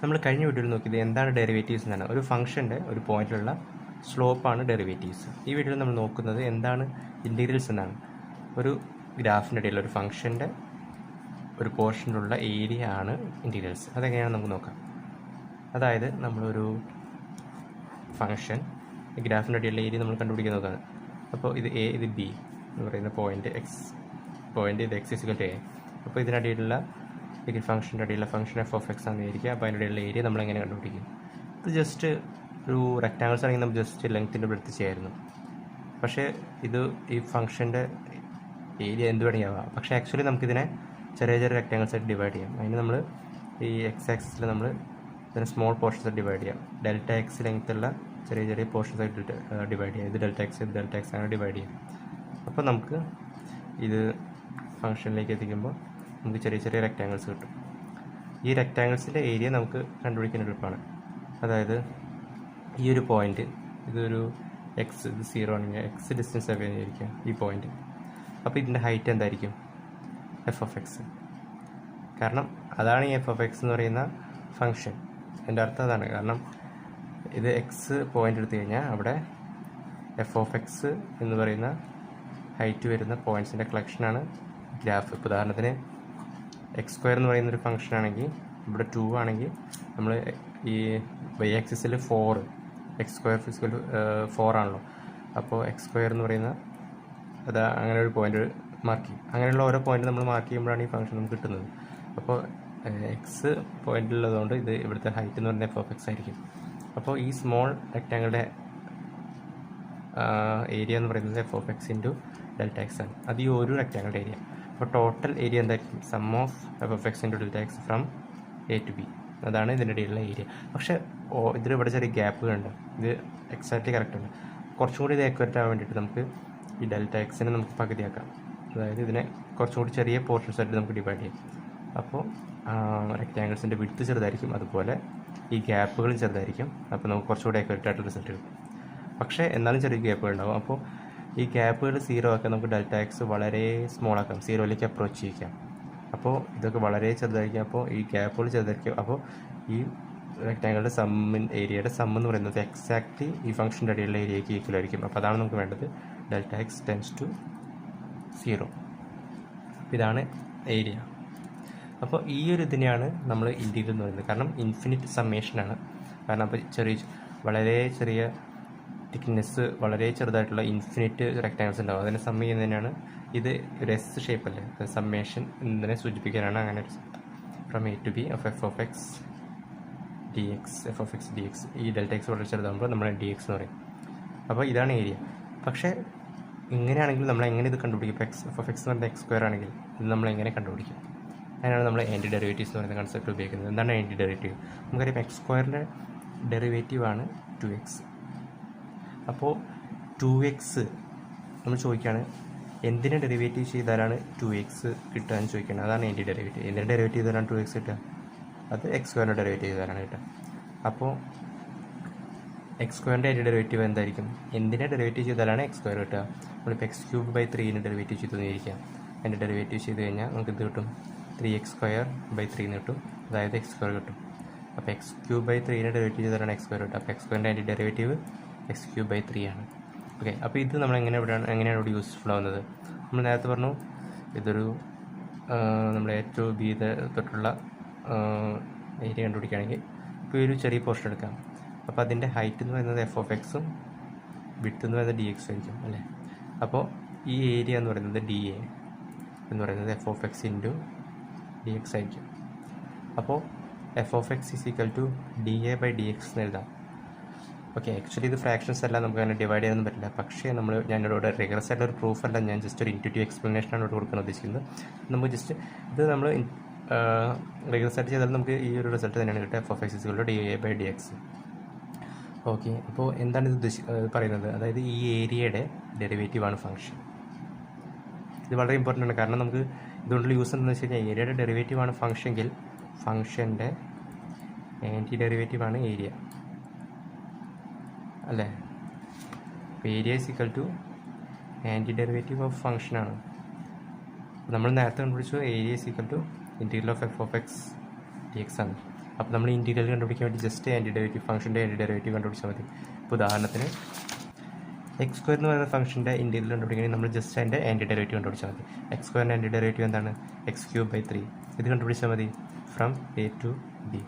നമ്മൾ കഴിഞ്ഞ വീഡിയോയിൽ നോക്കിയത് എന്താണ് ഡെറിവേറ്റീവ്സ് എന്നാണ്. ഒരു ഫംഗ്ഷന്റെ ഒരു പോയിന്റിലുള്ള സ്ലോപ്പാണ് ഡെറിവേറ്റീവ്സ് ഈ വീഡിയോയിൽ നമ്മൾ നോക്കുന്നത് എന്താണ് ഇന്റീരിയൽസ് എന്നാണ്. ഒരു ഗ്രാഫിന്റെ ഇടയിൽ ഒരു ഫംഗ്ഷന്റെ ഒരു പോർഷനിലുള്ള ഏരിയ ആണ് ഇന്റീരിയൽസ് അതെങ്ങനെയാണ് നമുക്ക് നോക്കാം. അതായത് നമ്മളൊരു ഫംഗ്ഷൻ ഗ്രാഫിന്റെ ഇടയിലുള്ള ഏരിയ നമ്മൾ കണ്ടുപിടിക്കുന്നതാണ്. അപ്പോൾ ഇത് എ ഇത് ബി എന്ന് പറയുന്ന പോയിന്റ് എക്സ് പോയിന്റ് ഇത് എക്സ് ഇസിക്കൽ എ അപ്പോൾ ഇതിനടിയിലുള്ള ഈ ഫംഗ്ഷന്റെ അടിയിലുള്ള ഫംഗ്ഷൻ എഫ് ഓഫ് എക്സ് ആണെന്ന് വിചാരിക്കുക അപ്പോൾ അതിന്റെ ഇടയിലുള്ള ഏരിയ നമ്മൾ എങ്ങനെ കണ്ടുപിടിക്കും? ഇത് ജസ്റ്റ് ഒരു റെക്റ്റാങ്കിൾസ് ആണെങ്കിൽ നമ്മൾ ജസ്റ്റ് ലെങ്ത്തിന്റെ ബ്രെഡ്ത്ത് ചെയ്യായിരുന്നു. പക്ഷേ ഇത് ഈ ഫംഗ്ഷന്റെ ഏരിയ എന്ത് വേണമെങ്കിൽ ആവാം. പക്ഷേ ആക്ച്വലി നമുക്കിതിനെ ചെറിയ ചെറിയ റെക്റ്റാങ്കിൾസ് ആയിട്ട് ഡിവൈഡ് ചെയ്യാം. അതിന് നമ്മൾ ഈ എക്സ് ആക്സിൽ നമ്മൾ ഇതിനെ സ്മോൾ പോർഷൻസ് ആയിട്ട് ഡിവൈഡ് ചെയ്യാം. ഡെൽറ്റ എക്സ് ലെങ്ത്തുള്ള ചെറിയ ചെറിയ പോർഷൻസ് ആയിട്ട് ഡിവൈഡ് ചെയ്യാം. ഇത് ഡെൽറ്റ എക്സ് ഇത് ഡെൽറ്റ എക്സ് അങ്ങനെ ഡിവൈഡ് ചെയ്യാം. അപ്പോൾ നമുക്ക് ഇത് ഫംഗ്ഷനിലേക്ക് എത്തിക്കുമ്പോൾ നമുക്ക് ചെറിയ ചെറിയ റെക്റ്റാങ്കിൾസ് കിട്ടും. ഈ റെക്റ്റാങ്കിൾസിന്റെ ഏരിയ നമുക്ക് കണ്ടുപിടിക്കാൻ എളുപ്പമാണ് അതായത് ഈ ഒരു പോയിന്റ് ഇതൊരു എക്സ് ഇത് സീറോ ആണെങ്കിൽ എക്സ് ഡിസ്റ്റൻസ് എവിടെയായിരിക്കും ഈ പോയിന്റ് അപ്പോൾ ഇതിന്റെ ഹൈറ്റ് എന്തായിരിക്കും? എഫ് ഓഫ് എക്സ് കാരണം അതാണ് ഈ എഫ് ഓഫ് എക്സ് എന്ന് പറയുന്ന ഫങ്ഷൻ എന്റെ അർത്ഥം അതാണ്. കാരണം ഇത് എക്സ് പോയിന്റ് എടുത്തു കഴിഞ്ഞാൽ അവിടെ എഫ് ഓഫ് എക്സ് എന്ന് പറയുന്ന ഹൈറ്റ് വരുന്ന പോയിന്റ്സിന്റെ കളക്ഷനാണ് ഗ്രാഫ്. ഉദാഹരണത്തിന് എക്സ് സ്ക്വയർ എന്ന് പറയുന്ന ഒരു ഫംഗ്ഷൻ ആണെങ്കിൽ ഇവിടെ ടു ആണെങ്കിൽ നമ്മൾ ഈ വൈ ആക്സിസിൽ four X square is equal four ആണല്ലോ. അപ്പോൾ എക്സ് സ്ക്വയർ എന്ന് പറയുന്ന അത് അങ്ങനെ ഒരു പോയിന്റ് മാർക്ക് ചെയ്യും. അങ്ങനെയുള്ള ഓരോ പോയിന്റ് നമ്മൾ മാർക്ക് ചെയ്യുമ്പോഴാണ് ഈ ഫംഗ്ഷൻ നമുക്ക് കിട്ടുന്നത്. അപ്പോൾ എക്സ് പോയിന്റ് ഉള്ളതുകൊണ്ട് ഇത് ഇവിടുത്തെ ഹൈറ്റ് എന്ന് പറയുന്നത് എഫ് ഓഫ് എക്സ് ആയിരിക്കും. അപ്പോൾ ഈ സ്മോൾ റെക്റ്റാങ്കിളുടെ ഏരിയ എന്ന് പറയുന്നത് F of X into delta X ആണ്. അത് ഈ ഒരു റെക്റ്റാങ്കിളുടെ ഏരിയ അപ്പോൾ ടോട്ടൽ ഏരിയ എന്തായിരിക്കും? Sum of F F X into delta X from A to B അതാണ് ഇതിന്റെ ഇടയിലുള്ള ഏരിയ പക്ഷേ ഓ ഇതിൽ ഇവിടെ ചെറിയ ഗ്യാപ്പുകളുണ്ട് ഇത് എക്സാക്ട്ലി കറക്റ്റ് ഉണ്ട് കുറച്ചും കൂടി ഇത് ആക്യുറേറ്റ് ആവാൻ വേണ്ടിയിട്ട് നമുക്ക് ഈ ഡെൽറ്റ എക്സിനെ നമുക്ക് പകുതിയാക്കാം. അതായത് ഇതിനെ കുറച്ചും കൂടി ചെറിയ പോർഷൻസ് ആയിട്ട് നമുക്ക് ഡിവൈഡ് ചെയ്യാം. അപ്പോൾ റെക്റ്റാങ്കിൾസിന്റെ വിടുത്ത് ചെറുതായിരിക്കും. അതുപോലെ ഈ ഗ്യാപ്പുകളും ചെറുതായിരിക്കും. അപ്പോൾ നമുക്ക് കുറച്ചുകൂടി ആക്യുറേറ്റ് ആയിട്ടുള്ള റിസൾട്ട് കിട്ടും. പക്ഷേ എന്നാലും ചെറിയ ഗ്യാപ്പുകൾ ഉണ്ടാവും അപ്പോൾ ഈ ഗ്യാപ്പുകൾ സീറോ ആക്കാൻ നമുക്ക് ഡെൽറ്റ എക്സ് വളരെ സ്മോൾ ആക്കാം. സീറോയിലേക്ക് അപ്രോച്ച് ചെയ്യിക്കാം. അപ്പോൾ ഇതൊക്കെ വളരെ ചെറുതായിരിക്കും. അപ്പോൾ ഈ ഗ്യാപ്പുകൾ ചെറുതായിരിക്കും. അപ്പോൾ ഈ റെക്റ്റാങ്കിളുടെ സമ്മിൻ ഏരിയയുടെ സം എന്ന് പറയുന്നത് എക്സാക്ട്ലി ഈ ഫംഗ്ഷന്റെ അടിയിലുള്ള ഏരിയയ്ക്ക് ഈക്വൽ ആയിരിക്കും. അപ്പോൾ അതാണ് നമുക്ക് വേണ്ടത്. Delta X tends to zero ഇതാണ് ഏരിയ അപ്പോൾ ഈ ഒരു ഇതിനെയാണ് നമ്മൾ ഇന്റീരിയൽ എന്ന് പറയുന്നത്. കാരണം ഇൻഫിനിറ്റ് സമ്മേഷനാണ് കാരണം അപ്പോൾ ചെറിയ വളരെ ചെറിയ തിക്നെസ് വളരെ ചെറുതായിട്ടുള്ള ഇൻഫിനിറ്റ് റെക്ടാങ്കിൾസ് ഉണ്ടാവും. അതിനെ സമ്മ് ചെയ്യുന്നതിനാണ് ഇത് ഒരു എസ് ഷേപ്പ് അല്ലേ? സമ്മേഷൻ എന്നതിനെ സൂചിപ്പിക്കാനാണ് അങ്ങനെ ഒരു from A to B of F of X D X F of X D X ഈ ഡെൽറ്റ എക്സ് വളരെ ചെറുതാകുമ്പോൾ നമ്മൾ ഡി എക്സ് എന്ന് പറയും. അപ്പോൾ ഇതാണ് ഏരിയ പക്ഷേ ഇങ്ങനെയാണെങ്കിൽ നമ്മൾ എങ്ങനെ ഇത് കണ്ടുപിടിക്കും? ഇപ്പോൾ എക്സ് എഫ് ഓഫ് എക്സ് എന്ന് പറയുന്നത് എക്സ് സ്ക്വയർ ആണെങ്കിൽ ഇത് നമ്മൾ എങ്ങനെ കണ്ടുപിടിക്കും? അതിനാണ് നമ്മൾ ആന്റി ഡെറിവേറ്റീവ്സ് എന്ന് പറയുന്ന കൺസെപ്റ്റ് ഉപയോഗിക്കുന്നത്. എന്താണ് ആന്റി ഡെറിവേറ്റീവ് നമുക്കറിയാം എക്സ് സ്ക്വയറിന്റെ ഡെറിവേറ്റീവ് ആണ് ടു എക്സ് അപ്പോൾ ടു എക്സ് നമ്മൾ ചോദിക്കുകയാണ് എന്തിനെ ഡെറിവേറ്റീവ് ചെയ്താലാണ് ടു എക്സ് കിട്ടുക എന്ന് ചോദിക്കുന്നത് അതാണ് എന്റെ ഡെറിവേറ്റീവ് എന്തിനെ ഡെറിവേറ്റീവ് ചെയ്താലാണ് ടു എക്സ് കിട്ടുക? അത് എക്സ് സ്ക്വയറിന്റെ ഡെറിവേറ്റീവ് ചെയ്താലാണ് കിട്ടുക. അപ്പോൾ എക്സ് സ്ക്വയറിന്റെ എന്റെ ഡെറിവേറ്റീവ് എന്തായിരിക്കും? എന്തിനെ ഡെറിവേറ്റീവ് ചെയ്താലാണ് എക്സ് സ്ക്വയർ കിട്ടുക? നമ്മളിപ്പോൾ എക്സ് ക്യൂബ് ബൈ ത്രീന് ഡെറിവേറ്റീവ് ചെയ്തു തന്നിരിക്കാം അതിന്റെ ഡെറിവേറ്റീവ് ചെയ്ത് കഴിഞ്ഞാൽ നമുക്ക് ഇത് കിട്ടും? Three x square by three എന്ന് കിട്ടും. അതായത് എക്സ് സ്ക്വയർ കിട്ടും. അപ്പോൾ എക്സ് ക്യൂബ് ബൈ ത്രീനെ ഡെറിവേറ്റീവ് ചെയ്താലാണ് എക്സ് സ്ക്വയർ കിട്ടുക. അപ്പോൾ എക്സ് സ്ക്വയറിന്റെ അതിന്റെ derivative x cube by three ആണ്. ഓക്കെ അപ്പോൾ ഇത് നമ്മൾ എങ്ങനെ ഇവിടെയാണ് എങ്ങനെയാണ് ഇവിടെ യൂസ്ഫുൾ ആവുന്നത്? നമ്മൾ നേരത്തെ പറഞ്ഞു ഇതൊരു നമ്മുടെ ഏറ്റവും ഭീത തൊട്ടുള്ള ഏരിയ കണ്ടുപിടിക്കുകയാണെങ്കിൽ ഇപ്പോൾ ഒരു ചെറിയ പോർഷൻ എടുക്കാം. അപ്പോൾ അതിന്റെ ഹൈറ്റ് എന്ന് പറയുന്നത് എഫ് ഓഫ് എക്സും വിട്ട് എന്ന് പറയുന്നത് ഡി എക്സ് ആയിരിക്കും അല്ലേ? അപ്പോൾ ഈ ഏരിയ എന്ന് പറയുന്നത് ഡി എ എന്ന് പറയുന്നത് f of x into d x ആയിരിക്കും. അപ്പോൾ f of x is equal to d a by d x എന്ന് എഴുതാം. ഓക്കെ ആക്ച്വലി ഇത് ഫ്രാക്ഷൻസ് എല്ലാം നമുക്ക് അങ്ങനെ ഡിവൈഡ് ചെയ്യാനൊന്നും പറ്റില്ല. പക്ഷേ നമ്മൾ ഞാനിവിടെ റിഗ്രസ് ആയിട്ട് ഒരു പ്രൂഫ് അല്ല ഞാൻ ജസ്റ്റ് ഒരു ഇന്റുറ്റീവ് എക്സ്പ്ലനേഷനാണ് ഇവിടെ കൊടുക്കാൻ ഉദ്ദേശിക്കുന്നത്. നമുക്ക് ജസ്റ്റ് ഇത് നമ്മൾ റിഗ്രസ് ആയിട്ട് ചെയ്താൽ നമുക്ക് ഈ ഒരു റിസൾട്ട് തന്നെയാണ് കിട്ടുക. F of x is d a by d x okay അപ്പോൾ എന്താണ് ഇത് ഉദ്ദേശി പറയുന്നത്? അതായത് ഈ ഏരിയയുടെ ഡെറിവേറ്റീവ് ആണ് ഫംഗ്ഷൻ ഇത് വളരെ ഇമ്പോർട്ടന്റ് ആണ്. കാരണം നമുക്ക് ഇതുകൊണ്ടുള്ള യൂസ് എന്താണെന്ന് വെച്ച് കഴിഞ്ഞാൽ ഏരിയയുടെ ഡെറിവേറ്റീവ് ആണ് ഫംഗ്ഷെങ്കിൽ ഫംഗ്ഷന്റെ ആന്റി ഡെറിവേറ്റീവ് ആണ് ഏരിയ അല്ലേ? അപ്പോൾ area is equal to anti derivative of ഫംഗ്ഷനാണ് നമ്മൾ നേരത്തെ കണ്ടുപിടിച്ചു area is equal to integral of f of x d x ആണ്. അപ്പോൾ നമ്മൾ ഇന്റീരിയൽ കണ്ടുപിടിക്കാൻ വേണ്ടി ജസ്റ്റ് ആന്റി ഡെറിവേറ്റീവ് ഫംഗ്ഷന്റെ ആന്റി ഡെറിവേറ്റീവ് കണ്ടുപിടിച്ചാൽ മതി. ഇപ്പോൾ ഉദാഹരണത്തിന് എക്സ് സ്ക്വയർ എന്ന് പറയുന്ന ഫംഗ്ഷന്റെ ഇന്റീരിയൽ കണ്ടുപിടിക്കണമെങ്കിൽ നമ്മൾ ജസ്റ്റ് അതിന്റെ ആന്റി ഡെറിവേറ്റീവ് കണ്ടുപിടിച്ചാൽ മതി. എക്സ് സ്ക്വയറിന്റെ ആന്റി ഡെറിവേറ്റീവ് എന്താണ്? എക്സ് ക്യൂബ് ബൈ ത്രീ ഇത് കണ്ടുപിടിച്ചാൽ മതി. From a to b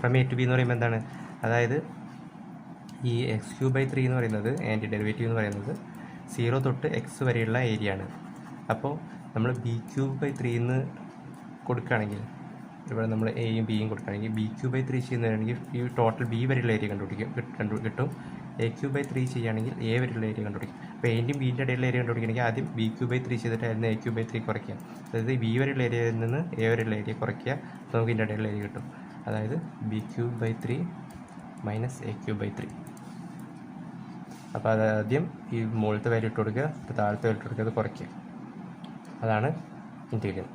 from a to b എന്ന് പറയുമ്പോൾ എന്താണ്? അതായത് ഈ എക്സ് ക്യൂബ് ബൈ ത്രീ എന്ന് പറയുന്നത് ആന്റി ഡെറിവേറ്റീവ് എന്ന് പറയുന്നത് സീറോ തൊട്ട് എക്സ് വരെയുള്ള ഏരിയ ആണ്. അപ്പോൾ നമ്മൾ ബി ക്യൂബ് ബൈ ത്രീ എന്ന് കൊടുക്കുകയാണെങ്കിൽ ഇവിടെ നമ്മൾ എയും ബിയും കൊടുക്കുകയാണെങ്കിൽ ബി ക്യൂബ് ബൈ ത്രീ ചെയ്യുന്നതാണെങ്കിൽ ഈ ടോട്ടൽ ബി വരെയുള്ള ഏരിയ കണ്ടുപിടിക്കും. കണ്ടു കിട്ടും. എ ക്യൂ ബൈ ത്രീ ചെയ്യുകയാണെങ്കിൽ എ വരെയുള്ള ഏരിയ കണ്ടുപിടിക്കും. അപ്പോൾ എന്റെയും ബിന്റെ ഇടയിലുള്ള ഏരിയ കണ്ടുപിടിക്കണമെങ്കിൽ ആദ്യം ബി ക്യൂബ് ബൈ ത്രീ ചെയ്തിട്ടായിരുന്നു എ ക്യൂബ് ബൈ ത്രീ കുറയ്ക്കുക. അതായത് ബി വരെയുള്ള ഏരിയയിൽ നിന്ന് എ വരെയുള്ള ഏരിയ കുറയ്ക്കുക. നമുക്ക് ഇതിന്റെ ഇടയിലുള്ള ഏരിയ കിട്ടും. അതായത് b cube by three minus a cube by three അപ്പോൾ അത് ആദ്യം ഈ മുകളിലത്തെ വാല്യൂ ഇട്ട് കൊടുക്കുക താഴത്തെ വരി ഇട്ട് കൊടുക്കുക അത് കുറയ്ക്കുക. അതാണ് ഇന്റീരിയൽ